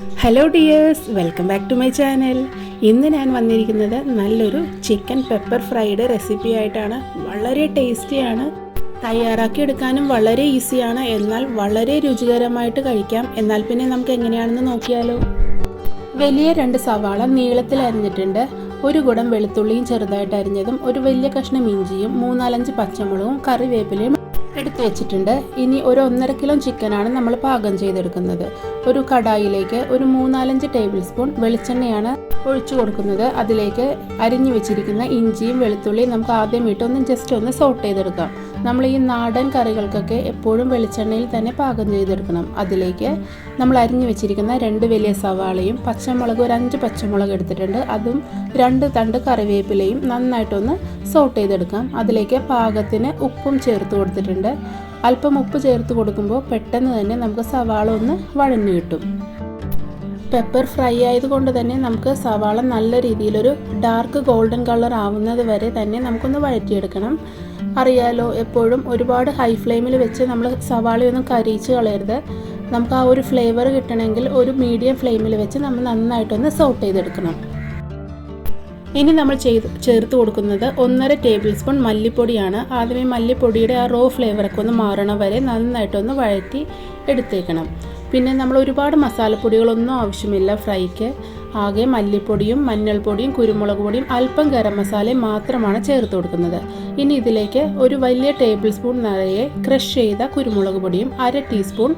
Hello dears welcome back to my channel ഇന്ന് ഞാൻ വന്നിരിക്കുന്നത് നല്ലൊരു ചിക്കൻ പെപ്പർ ഫ്രൈഡ് റെസിപ്പി ആയിട്ടാണ്. വളരെ ടേസ്റ്റിയാണ് തയ്യാറാക്കിയെടുക്കാനും വളരെ ഈസിയാണ് എന്നാൽ വളരെ രുചികരമായിട്ട് കഴിക്കാം. എന്നാൽ പിന്നെ നമുക്ക് എങ്ങനെയാണെന്ന് നോക്കിയാലോ. വലിയ രണ്ട് സവാള നീളത്തിൽ അരിഞ്ഞിട്ടുണ്ട്. ഒരു കുടം വെളുത്തുള്ളിയും ചെറുതായിട്ട് അരിഞ്ഞതും ഒരു വലിയ കഷ്ണം ഇഞ്ചിയും മൂന്നാലഞ്ച് പച്ചമുളകും കറിവേപ്പിലയും എടുത്തു വെച്ചിട്ടുണ്ട്. ഇനി ഒരു ഒന്നര കിലോ ചിക്കനാണ് നമ്മൾ പാകം ചെയ്തെടുക്കുന്നത്. ഒരു കടായിലേക്ക് ഒരു മൂന്നാലഞ്ച് ടേബിൾ സ്പൂൺ വെളിച്ചെണ്ണയാണ് ഒഴിച്ചു കൊടുക്കുന്നത്. അതിലേക്ക് അരിഞ്ഞു വെച്ചിരിക്കുന്ന ഇഞ്ചിയും വെളുത്തുള്ളിയും നമുക്ക് ആദ്യം ഇട്ട് ഒന്ന് ജസ്റ്റ് ഒന്ന് സോട്ട് ചെയ്തെടുക്കാം. നമ്മൾ ഈ നാടൻ കറികൾക്കൊക്കെ എപ്പോഴും വെളിച്ചെണ്ണയിൽ തന്നെ പാകം ചെയ്തെടുക്കണം. അതിലേക്ക് നമ്മൾ അരിഞ്ഞു വെച്ചിരിക്കുന്ന രണ്ട് വലിയ സവാളയും പച്ചമുളക് ഒരു അഞ്ച് പച്ചമുളക് എടുത്തിട്ടുണ്ട്. അതും രണ്ട് തണ്ട് കറിവേപ്പിലയും നന്നായിട്ടൊന്ന് സോട്ട് ചെയ്തെടുക്കാം. അതിലേക്ക് പാകത്തിന് ഉപ്പും ചേർത്ത് കൊടുത്തിട്ടുണ്ട്. അല്പം ഉപ്പ് ചേർത്ത് കൊടുക്കുമ്പോൾ പെട്ടെന്ന് തന്നെ നമുക്ക് സവാള ഒന്ന് വഴഞ്ഞു കിട്ടും. പെപ്പർ ഫ്രൈ ആയതുകൊണ്ട് തന്നെ നമുക്ക് സവാള നല്ല രീതിയിലൊരു ഡാർക്ക് ഗോൾഡൻ കളർ ആവുന്നത് വരെ തന്നെ നമുക്കൊന്ന് വഴറ്റിയെടുക്കണം. അറിയാലോ എപ്പോഴും ഒരുപാട് ഹൈ ഫ്ലെയിമിൽ വെച്ച് നമ്മൾ സവാളയൊന്നും കരിയിച്ച് കളയരുത്. നമുക്ക് ആ ഒരു ഫ്ലേവർ കിട്ടണമെങ്കിൽ ഒരു മീഡിയം ഫ്ലെയിമിൽ വെച്ച് നമ്മൾ നന്നായിട്ടൊന്ന് സോട്ട് ചെയ്തെടുക്കണം. ഇനി നമ്മൾ ചെയ്ത് ചേർത്ത് കൊടുക്കുന്നത് ഒന്നര ടേബിൾ സ്പൂൺ മല്ലിപ്പൊടിയാണ്. ആദ്യമേ മല്ലിപ്പൊടിയുടെ ആ റോ ഫ്ലേവറൊക്കെ ഒന്ന് മാറണ വരെ നന്നായിട്ടൊന്ന് വഴറ്റി എടുത്തേക്കണം. പിന്നെ നമ്മൾ ഒരുപാട് മസാലപ്പൊടികളൊന്നും ആവശ്യമില്ല ഫ്രൈക്ക് ആകെ മല്ലിപ്പൊടിയും മഞ്ഞൾപ്പൊടിയും കുരുമുളക് പൊടിയും അല്പം ഗരം മസാലയും മാത്രമാണ് ചേർത്ത് കൊടുക്കുന്നത്. ഇനി ഇതിലേക്ക് ഒരു വലിയ ടേബിൾ സ്പൂൺ നിറയെ ക്രഷ് ചെയ്ത കുരുമുളക് പൊടിയും അര ടീസ്പൂൺ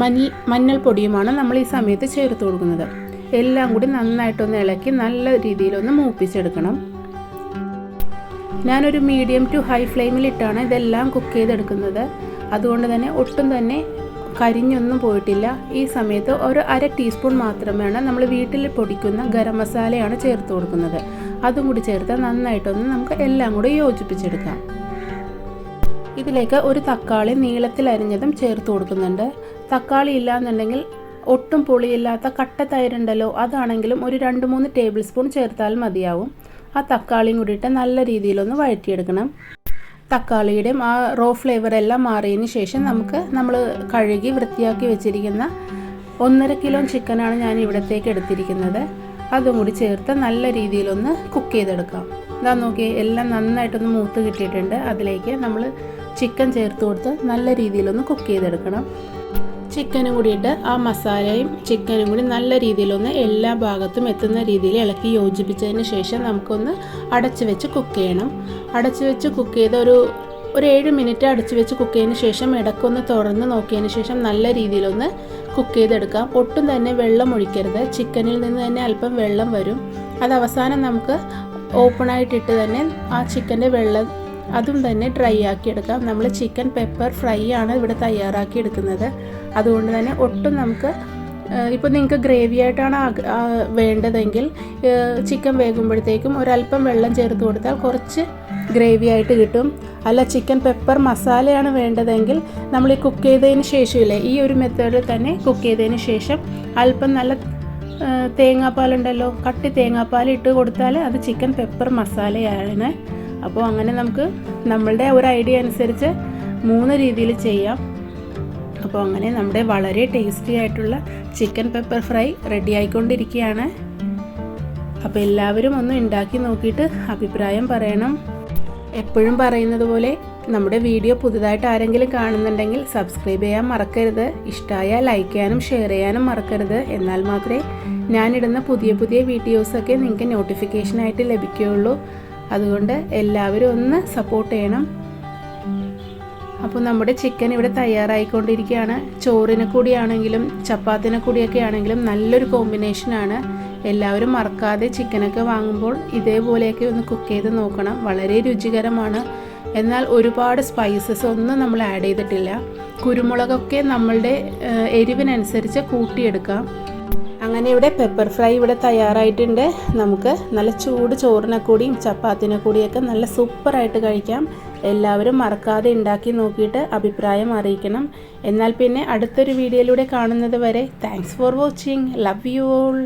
മഞ്ഞൾ മഞ്ഞൾപ്പൊടിയുമാണ് നമ്മൾ ഈ സമയത്ത് ചേർത്ത് കൊടുക്കുന്നത്. എല്ലാം കൂടി നന്നായിട്ടൊന്ന് ഇളക്കി നല്ല രീതിയിലൊന്ന് മൂപ്പിച്ചെടുക്കണം. ഞാനൊരു മീഡിയം ടു ഹൈ ഫ്ലെയിമിലിട്ടാണ് ഇതെല്ലാം കുക്ക് ചെയ്തെടുക്കുന്നത്. അതുകൊണ്ട് തന്നെ ഒട്ടും തന്നെ കരിഞ്ഞൊന്നും പോയിട്ടില്ല. ഈ സമയത്ത് ഒരു അര ടീസ്പൂൺ മാത്രമാണ് നമ്മൾ വീട്ടിൽ പൊടിക്കുന്ന ഗരം മസാലയാണ് ചേർത്ത് കൊടുക്കുന്നത്. അതും കൂടി ചേർത്ത് നന്നായിട്ടൊന്ന് നമുക്ക് എല്ലാം കൂടി യോജിപ്പിച്ചെടുക്കാം. ഇതിലേക്ക് ഒരു തക്കാളി നീളത്തിൽ അരിഞ്ഞതും ചേർത്ത് കൊടുക്കുന്നുണ്ട്. തക്കാളി ഇല്ലാന്നുണ്ടെങ്കിൽ ഒട്ടും പുളിയില്ലാത്ത കട്ട തൈരുണ്ടല്ലോ. അതാണെങ്കിലും ഒരു രണ്ട് മൂന്ന് ടേബിൾ സ്പൂൺ ചേർത്താൽ മതിയാവും. ആ തക്കാളിയും കൂടിയിട്ട് നല്ല രീതിയിലൊന്ന് വഴറ്റിയെടുക്കണം. തക്കാളിയുടെയും ആ റോ ഫ്ലേവർ എല്ലാം മാറിയതിന് ശേഷം നമുക്ക് നമ്മൾ കഴുകി വൃത്തിയാക്കി വെച്ചിരിക്കുന്ന ഒന്നര കിലോ ചിക്കനാണ് ഞാൻ ഇവിടത്തേക്ക് എടുത്തിരിക്കുന്നത്. അതും കൂടി ചേർത്ത് നല്ല രീതിയിലൊന്ന് കുക്ക് ചെയ്തെടുക്കാം. ഇതാ നോക്കിയേ എല്ലാം നന്നായിട്ടൊന്ന് മൂത്ത് കിട്ടിയിട്ടുണ്ട്. അതിലേക്ക് നമ്മൾ ചിക്കൻ ചേർത്ത് കൊടുത്ത് നല്ല രീതിയിലൊന്ന് കുക്ക് ചെയ്തെടുക്കണം. ചിക്കനും കൂടിയിട്ട് ആ മസാലയും ചിക്കനും കൂടി നല്ല രീതിയിലൊന്ന് എല്ലാ ഭാഗത്തും എത്തുന്ന രീതിയിൽ ഇളക്കി യോജിപ്പിച്ചതിന് ശേഷം നമുക്കൊന്ന് അടച്ചു വെച്ച് കുക്ക് ചെയ്യണം. അടച്ചു വെച്ച് കുക്ക് ചെയ്ത ഒരു ഒരു ഏഴ് മിനിറ്റ് അടച്ചു വെച്ച് കുക്ക് ചെയ്തതിന് ശേഷം ഇടക്കൊന്ന് തുറന്ന് നോക്കിയതിന് ശേഷം നല്ല രീതിയിലൊന്ന് കുക്ക് ചെയ്തെടുക്കാം. ഒട്ടും തന്നെ വെള്ളം ഒഴിക്കരുത്. ചിക്കനിൽ നിന്ന് തന്നെ അല്പം വെള്ളം വരും. അത് അവസാനം നമുക്ക് ഓപ്പണായിട്ടിട്ട് തന്നെ ആ ചിക്കന്റെ വെള്ളം അതും തന്നെ ഡ്രൈ ആക്കി എടുക്കാം. നമ്മൾ ചിക്കൻ പെപ്പർ ഫ്രൈ ആണ് ഇവിടെ തയ്യാറാക്കി എടുക്കുന്നത്. അതുകൊണ്ട് തന്നെ ഒട്ടും നമുക്ക് ഇപ്പോൾ നിങ്ങൾക്ക് ഗ്രേവി ആയിട്ടാണ് വേണ്ടതെങ്കിൽ ചിക്കൻ വേകുമ്പോഴത്തേക്കും ഒരല്പം വെള്ളം ചേർത്ത് കൊടുത്താൽ കുറച്ച് ഗ്രേവി ആയിട്ട് കിട്ടും. അല്ല ചിക്കൻ പെപ്പർ മസാലയാണ് വേണ്ടതെങ്കിൽ നമ്മൾ ഈ കുക്ക് ചെയ്തതിന് ശേഷമില്ലേ ഈ ഒരു മെത്തേഡിൽ തന്നെ കുക്ക് ചെയ്തതിന് ശേഷം അല്പം നല്ല തേങ്ങാപ്പാലുണ്ടല്ലോ കട്ടി തേങ്ങാപ്പാൽ ഇട്ട് കൊടുത്താൽ അത് ചിക്കൻ പെപ്പർ മസാലയാണ്. അപ്പോൾ അങ്ങനെ നമുക്ക് നമ്മളുടെ ഒരു ഐഡിയ അനുസരിച്ച് മൂന്ന് രീതിയിൽ ചെയ്യാം. അപ്പോൾ അങ്ങനെ നമ്മുടെ വളരെ ടേസ്റ്റി ആയിട്ടുള്ള ചിക്കൻ പെപ്പർ ഫ്രൈ റെഡി ആയിക്കൊണ്ടിരിക്കുകയാണ്. അപ്പോൾ എല്ലാവരും ഒന്ന് ഉണ്ടാക്കി നോക്കിയിട്ട് അഭിപ്രായം പറയണം. എപ്പോഴും പറയുന്നത് പോലെ നമ്മുടെ വീഡിയോ പുതുതായിട്ട് ആരെങ്കിലും കാണുന്നുണ്ടെങ്കിൽ സബ്സ്ക്രൈബ് ചെയ്യാൻ മറക്കരുത്. ഇഷ്ടമായ ലൈക്ക് ചെയ്യാനും ഷെയർ ചെയ്യാനും മറക്കരുത്. എന്നാൽ മാത്രമേ ഞാനിടുന്ന പുതിയ പുതിയ വീഡിയോസൊക്കെ നിങ്ങൾക്ക് നോട്ടിഫിക്കേഷനായിട്ട് ലഭിക്കുകയുള്ളൂ. അതുകൊണ്ട് എല്ലാവരും ഒന്ന് സപ്പോർട്ട് ചെയ്യണം. അപ്പോൾ നമ്മുടെ ചിക്കൻ ഇവിടെ തയ്യാറായിക്കൊണ്ടിരിക്കുകയാണ്. ചോറിനെ കൂടിയാണെങ്കിലും ചപ്പാത്തിനെ കൂടിയൊക്കെ ആണെങ്കിലും നല്ലൊരു കോമ്പിനേഷനാണ് എല്ലാവരും മറക്കാതെ ചിക്കനൊക്കെ വാങ്ങുമ്പോൾ ഇതേപോലെയൊക്കെ ഒന്ന് കുക്ക് ചെയ്ത് നോക്കണം. വളരെ രുചികരമാണ്. എന്നാൽ ഒരുപാട് സ്പൈസസ് ഒന്നും നമ്മൾ ആഡ് ചെയ്തിട്ടില്ല. കുരുമുളകൊക്കെ നമ്മളുടെ എരിവിനനുസരിച്ച് കൂട്ടിയെടുക്കാം. അങ്ങനെ ഇവിടെ പെപ്പർ ഫ്രൈ ഇവിടെ തയ്യാറായിട്ടുണ്ട്. നമുക്ക് നല്ല ചൂട് ചോറിനെ കൂടിയും ചപ്പാത്തിനെ കൂടിയൊക്കെ നല്ല സൂപ്പറായിട്ട് കഴിക്കാം. എല്ലാവരും മറക്കാതെ ഉണ്ടാക്കി നോക്കിയിട്ട് അഭിപ്രായം അറിയിക്കണം. എന്നാൽ പിന്നെ അടുത്തൊരു വീഡിയോയിലൂടെ കാണുന്നത് വരെ thanks for watching love you all